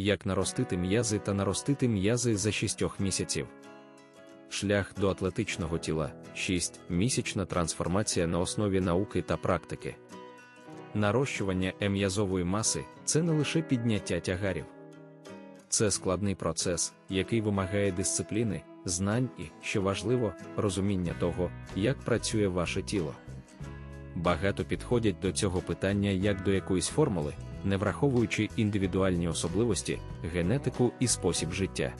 Як наростити м'язи та наростити м'язи за 6 місяців. Шлях до атлетичного тіла 6. Місячна трансформація на основі науки та практики. Нарощування м'язової маси це не лише підняття тягарів. Це складний процес, який вимагає дисципліни, знань і, що важливо, розуміння того, як працює ваше тіло. Багато підходять до цього питання як до якоїсь формули, не враховуючи індивідуальні особливості, генетику і спосіб життя.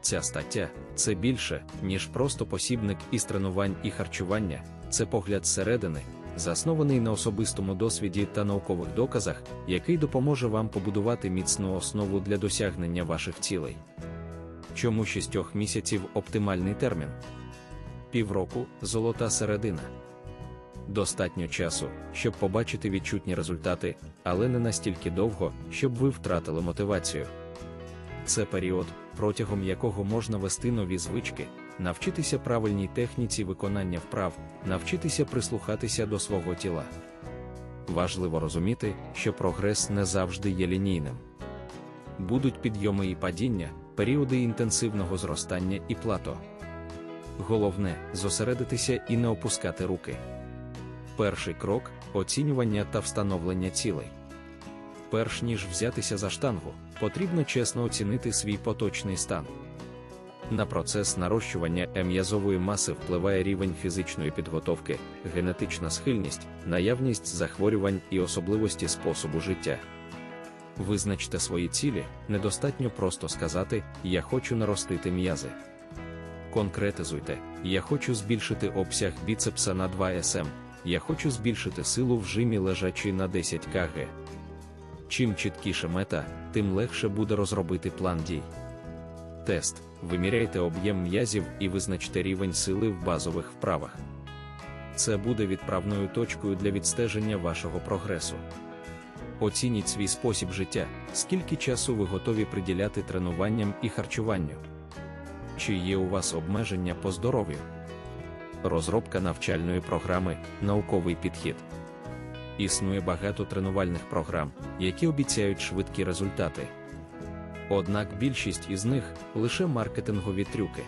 Ця стаття це більше, ніж просто посібник із тренувань і харчування, це погляд зсередини, заснований на особистому досвіді та наукових доказах, який допоможе вам побудувати міцну основу для досягнення ваших цілей. Чому шістьох місяців оптимальний термін? Півроку золота середина. Достатньо часу, щоб побачити відчутні результати, але не настільки довго, щоб ви втратили мотивацію. Це період, протягом якого можна вести нові звички, навчитися правильній техніці виконання вправ, навчитися прислухатися до свого тіла. Важливо розуміти, що прогрес не завжди є лінійним. Будуть підйоми і падіння, періоди інтенсивного зростання і плато. Головне зосередитися і не опускати руки. Перший крок оцінювання та встановлення цілей. Перш ніж взятися за штангу, потрібно чесно оцінити свій поточний стан. На процес нарощування м'язової маси впливає рівень фізичної підготовки, генетична схильність, наявність захворювань і особливості способу життя. Визначте свої цілі, недостатньо просто сказати Я хочу наростити м'язи. Конкретизуйте, я хочу збільшити обсяг біцепса на 2 см, я хочу збільшити силу в жимі лежачи на 10 кг. Чим чіткіше мета, тим легше буде розробити план дій. Тест. Виміряйте об'єм м'язів і визначте рівень сили в базових вправах. Це буде відправною точкою для відстеження вашого прогресу. Оцініть свій спосіб життя, скільки часу ви готові приділяти тренуванням і харчуванню. Чи є у вас обмеження по здоров'ю? Розробка навчальної програми, науковий підхід. Існує багато тренувальних програм, які обіцяють швидкі результати. Однак більшість із них лише маркетингові трюки.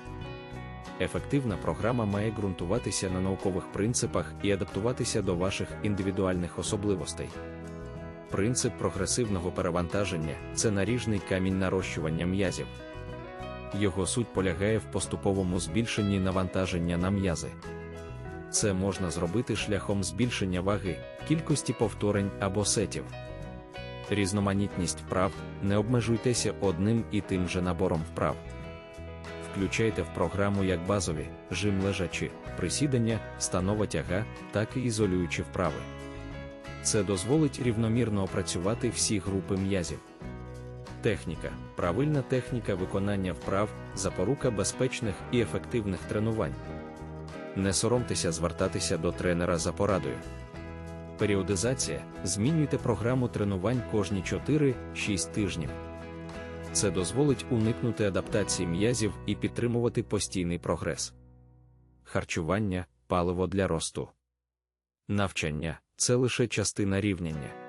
Ефективна програма має ґрунтуватися на наукових принципах і адаптуватися до ваших індивідуальних особливостей. Принцип прогресивного перевантаження це наріжний камінь нарощування м'язів. Його суть полягає в поступовому збільшенні навантаження на м'язи. Це можна зробити шляхом збільшення ваги, кількості повторень або сетів. Різноманітність вправ, не обмежуйтеся одним і тим же набором вправ. Включайте в програму як базові, жим лежачі, присідання, станова тяга, так і ізолюючі вправи. Це дозволить рівномірно опрацювати всі групи м'язів. Техніка, правильна техніка виконання вправ, запорука безпечних і ефективних тренувань. Не соромтеся звертатися до тренера за порадою. Періодизація змінюйте програму тренувань кожні 4-6 тижнів. Це дозволить уникнути адаптації м'язів і підтримувати постійний прогрес. Харчування паливо для росту. Навчання це лише частина рівняння.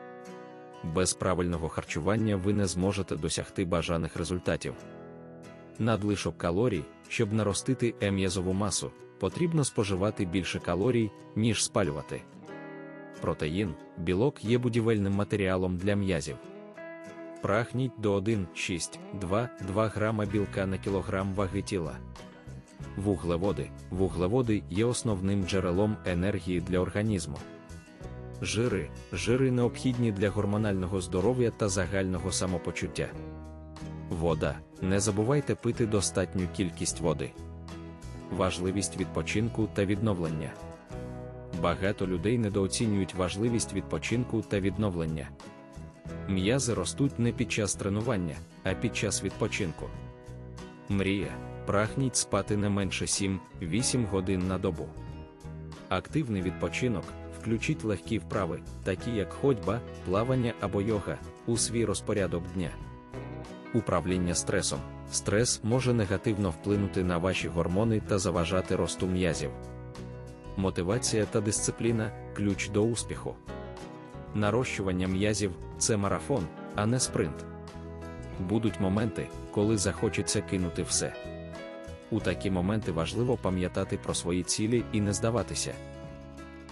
Без правильного харчування ви не зможете досягти бажаних результатів. Надлишок калорій, щоб наростити м'язову масу, потрібно споживати більше калорій, ніж спалювати. Протеїн, білок є будівельним матеріалом для м'язів. Прагніть до 1,6-2-2 грама білка на кілограм ваги тіла. Вуглеводи. Вуглеводи є основним джерелом енергії для організму. Жири. Жири необхідні для гормонального здоров'я та загального самопочуття. Вода. Не забувайте пити достатню кількість води. Важливість відпочинку та відновлення. Багато людей недооцінюють важливість відпочинку та відновлення. М'язи ростуть не під час тренування, а під час відпочинку. Мрія. Прагніть спати не менше 7-8 годин на добу. Активний відпочинок. Включіть легкі вправи, такі як ходьба, плавання або йога, у свій розпорядок дня. Управління стресом. Стрес може негативно вплинути на ваші гормони та заважати росту м'язів. Мотивація та дисципліна ключ до успіху. Нарощування м'язів це марафон, а не спринт. будуть моменти, коли захочеться кинути все. У такі моменти важливо пам'ятати про свої цілі і не здаватися.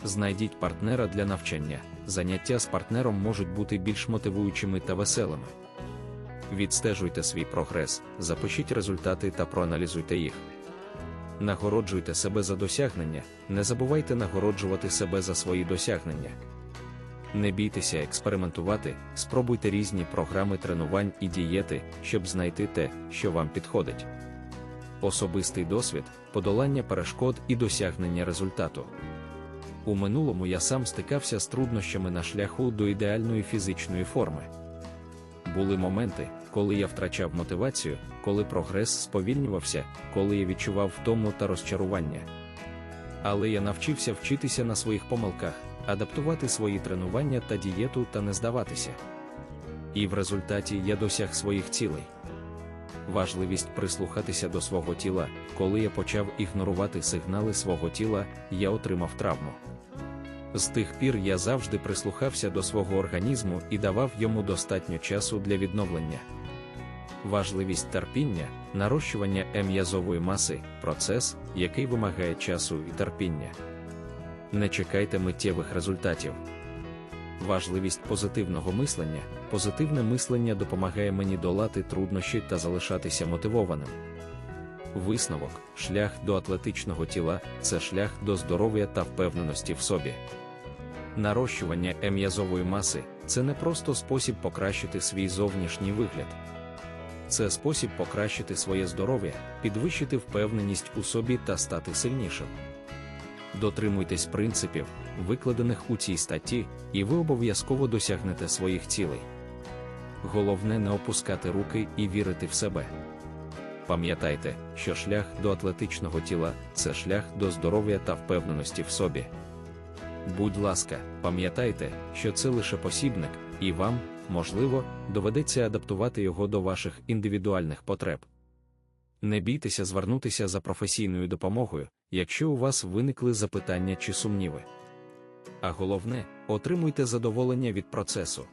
Знайдіть партнера для навчання. Заняття з партнером можуть бути більш мотивуючими та веселими. Відстежуйте свій прогрес, запишіть результати та проаналізуйте їх. Нагороджуйте себе за досягнення, не забувайте нагороджувати себе за свої досягнення. Не бійтеся експериментувати, спробуйте різні програми тренувань і дієти, щоб знайти те, що вам підходить. Особистий досвід, подолання перешкод і досягнення результату. У минулому я сам стикався з труднощами на шляху до ідеальної фізичної форми. Були моменти, коли я втрачав мотивацію, коли прогрес сповільнювався, коли я відчував втому та розчарування. Але я навчився вчитися на своїх помилках, адаптувати свої тренування та дієту та не здаватися. І в результаті я досяг своїх цілей. Важливість прислухатися до свого тіла, коли я почав ігнорувати сигнали свого тіла, я отримав травму. З тих пір я завжди прислухався до свого організму і давав йому достатньо часу для відновлення. Важливість терпіння, нарощування м'язової маси процес, який вимагає часу і терпіння. Не чекайте миттєвих результатів. Важливість позитивного мислення. Позитивне мислення допомагає мені долати труднощі та залишатися мотивованим. Висновок, шлях до атлетичного тіла це шлях до здоров'я та впевненості в собі. Нарощування м'язової маси це не просто спосіб покращити свій зовнішній вигляд. Це спосіб покращити своє здоров'я, підвищити впевненість у собі та стати сильнішим. Дотримуйтесь принципів, викладених у цій статті, і ви обов'язково досягнете своїх цілей. Головне не опускати руки і вірити в себе. Пам'ятайте, що шлях до атлетичного тіла це шлях до здоров'я та впевненості в собі. Будь ласка, пам'ятайте, що це лише посібник, і вам, можливо, доведеться адаптувати його до ваших індивідуальних потреб. Не бійтеся звернутися за професійною допомогою, якщо у вас виникли запитання чи сумніви. А головне, отримуйте задоволення від процесу.